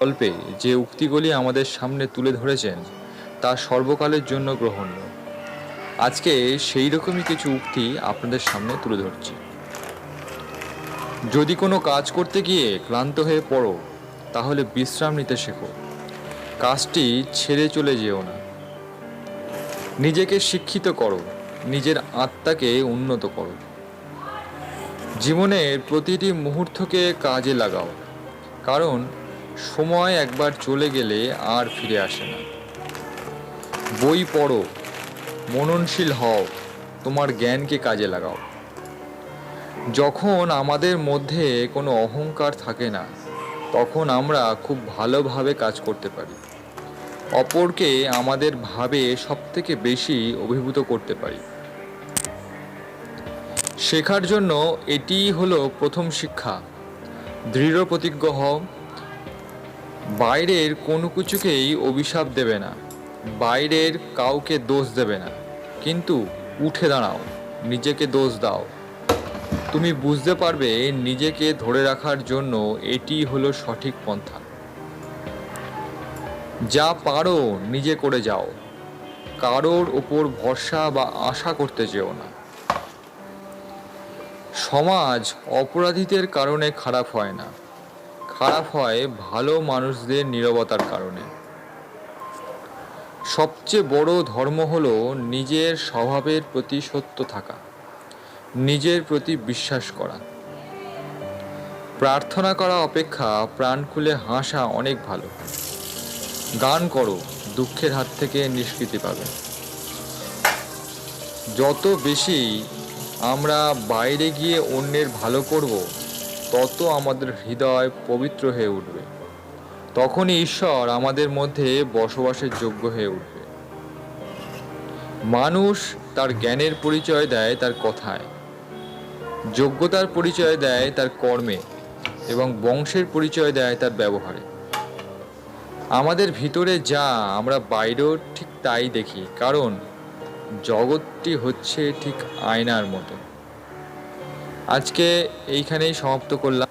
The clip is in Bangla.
গল্পে যে উক্তিগুলি আমাদের সামনে তুলে ধরেছেন, তা সর্বকালের জন্য গ্রহণীয়। আজকে সেই রকমই কিছু উক্তি আপনাদের সামনে তুলে ধরছি। যদি কোনো কাজ করতে গিয়ে ক্লান্ত হয়ে পড়ো, তাহলে বিশ্রাম নিতে শেখো। কাজটি ছেড়ে চলে যেও না। নিজেকে শিক্ষিত করো, নিজের আত্মাকে উন্নত করো। জীবনের প্রতিটি মুহূর্তকে কাজে লাগাও, কারণ সময় একবার চলে গেলে আর ফিরে আসে না। বই পড়ো, মননশীল হও, তোমার জ্ঞানকে কাজে লাগাও। যখন আমাদের মধ্যে কোনো অহংকার থাকে না, তখন আমরা খুব ভালোভাবে কাজ করতে পারি। অপরকে আমাদের ভাবে সবথেকে বেশি অভিভূত করতে পারি। শেখার জন্য এটিই হলো প্রথম শিক্ষা। দৃঢ় প্রতিজ্ঞ হও বাইরের কোনো কিছুকেই অভিশাপ দেবে না। বাইরের কাউকে দোষ দেবে না। কিন্তু উঠে দাঁড়াও, নিজেকে দোষ দাও। তুমি বুঝতে পারবে নিজেকে ধরে রাখার জন্য এটি হলো সঠিক পন্থা। যা পারো নিজে করে যাও। কারোর ওপর ভরসা বা আশা করতে যেও না। সমাজ অপরাধীদের কারণে খারাপ হয় না। খারাপ হয় ভালো মানুষদের নীরবতার কারণে। সবচেয়ে বড় ধর্ম হলো নিজের স্বভাবের প্রতি সত্য থাকা, নিজের প্রতি বিশ্বাস করা। প্রার্থনা করা অপেক্ষা প্রাণ খুলে হাসা অনেক ভালো। গান করো, দুঃখের হাত থেকে নিষ্কৃতি পাবে। যত বেশি আমরা বাইরে গিয়ে অন্যের ভালো করব তত আমাদের হৃদয় পবিত্র হয়ে উঠবে। তখনই ঈশ্বর আমাদের মধ্যে বসবাসের যোগ্য হয়ে উঠবে। মানুষ তার জ্ঞানের পরিচয় দেয় তার কথায়। যোগ্যতার পরিচয় দেয় তার কর্মে এবং বংশের পরিচয় দেয় তার ব্যবহারে। আমাদের ভিতরে যা আমরা বাইরেও ঠিক তাই দেখি, কারণ জগৎটি হচ্ছে ঠিক আয়নার মতো। আজকে এইখানেই সমাপ্ত করলাম।